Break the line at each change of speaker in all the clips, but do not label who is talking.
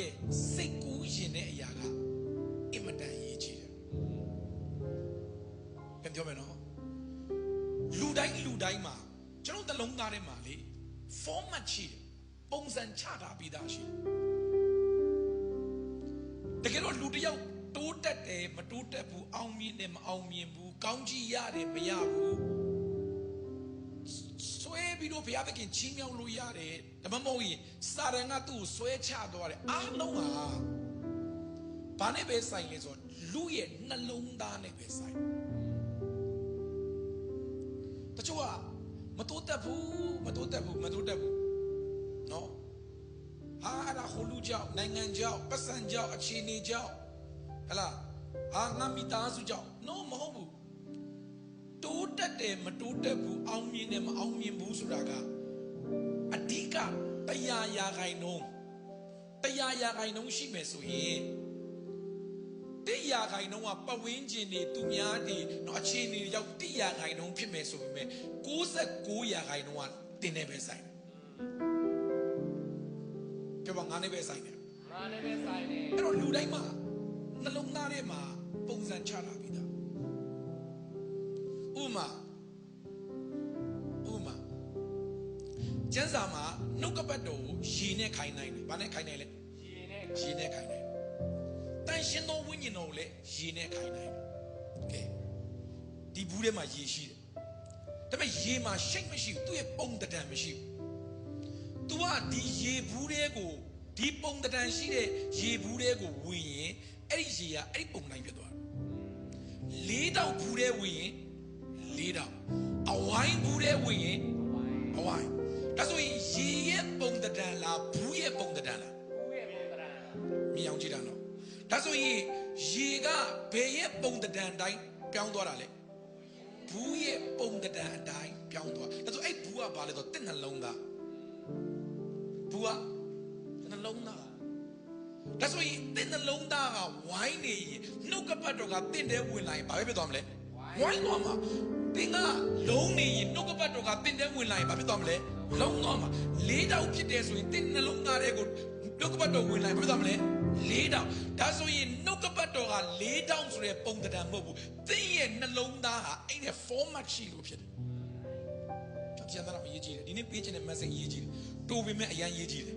ရဲ့စိတ်ကူးရင်တဲ့အရာကအင်မတန်ရေးကြီးတယ်ပြန်ပြောမယ်နော်လူတိုင်းလူတိုင်းမှာကျွန်တော်တလုံးသားထဲမှာလေ format ရှိတယ်ပုံစံချထားပြီးသားရှိတယ်တကယ်တော့လူတစ်ယောက်တိုးတက်တယ်မတိုးတက်ဘူးအောင်မြင်တယ်မအောင်မြင်ဘူးကောင်းကြီးရတယ်မရဘူး ဆွဲပြီးတော့ဘုရားသခင်ချီးမြှောက်လို့ရတယ်ဒါမှမဟုတ်ရင်စာရန်ကသူ့ကိုဆွဲချသွားတယ်အားလုံးဟာဘာနဲ့ပဲဆိုင်လဲဆိုတော့လူရဲ့နှလုံးသားနဲ့ပဲဆိုင်တချို့ကမတိုးတက်ဘူးမတိုးတက်ဘူးမတိုးတက်ဘူးနော်ဟာအဲ့ဒါဟိုလူကြောင့်နိုင်ငံကြောင့်ပတ်စံကြောင့်အခြေအနေကြောင့်ဟလာဟာငါမိသားစုကြောင့် no မဟုတ်ဘူး တိုးတက်တယ်မတိုးတက်ဘူးအောင်မြင်တယ်မအောင်မြင်ဘူးဆိုတာကအဓိကတရားရာခိုင်နှုန်းတရားရာခိုင်နှုန်းရှိမယ်ဆိုရင်တရားခိုင်နှုန်းကပဝင်းကျင်နေသူများတွေတော့အခြေအနေတွေကြောင့်တရားခိုင်နှုန်းဖြစ်မယ်ဆိုပေမဲ့69ရာခိုင်နှုန်းကတင်းနေပဲဆိုင်တယ်ပြောပါငါနေပဲဆိုင်တယ်
ငါလည်းပဲဆိုင်နေ
အဲ့တော့လူတိုင်းမှာနှလုံးသားထဲမှာပုံစံချလာပြီးသားဥမာ ကျမ်းစာမှာနှုတ်ကပတ်တော်ကိုရေနဲ့ခိုင်းနိုင်တယ်။ဘာနဲ့ခိုင်းနိုင်လဲ
ရှင်နဲ့။
ရေနဲ့ခိုင်းနိုင်တယ်။တန်ရှင်သောဝိညာဉ်တော်ကိုလည်းရေနဲ့ခိုင်းနိုင်တယ်။ကဲဒီဘူးထဲမှာရေရှိတယ်။ဒါပေမဲ့ရေမှာရှိတ်မရှိဘူး။သူ့ရဲ့ပုံတံတန်မရှိဘူး။ तू ကဒီရေဘူးထဲကိုဒီပုံတံရှိတဲ့ရေဘူးထဲကိုဝင်ရင်အဲ့ဒီရေကအဲ့ဒီပုံတိုင်းဖြစ်သွားတယ်။လေးတောက်ဘူးထဲဝင်ရင်လေးတောက်အဝိုင်းဘူးထဲဝင်ရင် တံလားဘူးရဲ့ပုံတံလား
ဦးရဲ့ပုံသဏ္ဍာန်
မြင်အောင်ကြည့်တာနော်ဒါဆိုရင်ရေကဘယ်ရဲ့ပုံတံတိုင်းပြောင်းသွားတာလဲဘူးရဲ့ပုံတံအတိုင်းပြောင်းသွားဒါဆိုအဲ့ဘူးကဘာလဲဆိုတစ်နှလုံးသားဘူးကနှလုံးသားဒါဆိုရင်တစ်နှလုံးသားကဝိုင်းနေရင်နှုတ်ကပတ်တော်ကတင့်တဲ့ဝင်လာရင်ဘာပဲဖြစ်သွားမလဲဝိုင်းသွားမှာတင်ကလုံးနေရင်နှုတ်ကပတ်တော်ကတင့်တဲ့ဝင်လာရင်ဘာဖြစ်သွားမလဲ လုံးသွားမှာလေးတောက်ဖြစ်တယ်ဆိုရင်တင့်နှလုံးသားတွေကိုနှုတ်ကပတ်တော်ဝင်လာရင်ဘာဖြစ်သွားမလဲလေးတောက်ဒါဆိုရင်နှုတ်ကပတ်တော်ကလေးတောက်ဆိုတဲ့ပုံတံမဟုတ်ဘူးတင့်ရဲ့နှလုံးသားဟာအဲ့ဒီ format ရှိလို့ဖြစ်တယ်ကျန်တာတော့အရေးကြီးတယ်ဒီနေ့ပေးချင်တဲ့ message အရေးကြီးတယ်တိုးပေမဲ့အရန်ရေးကြီးတယ်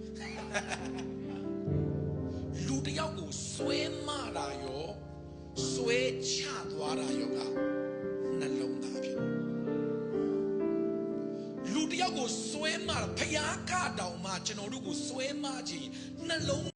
လူတစ်ယောက်ကိုဆွဲမတာရော လူတစ်ယောက်ကိုဆွဲမတာဖျားကတောင်မှကျွန်တော်တို့ကိုဆွဲမခြင်းနှလုံး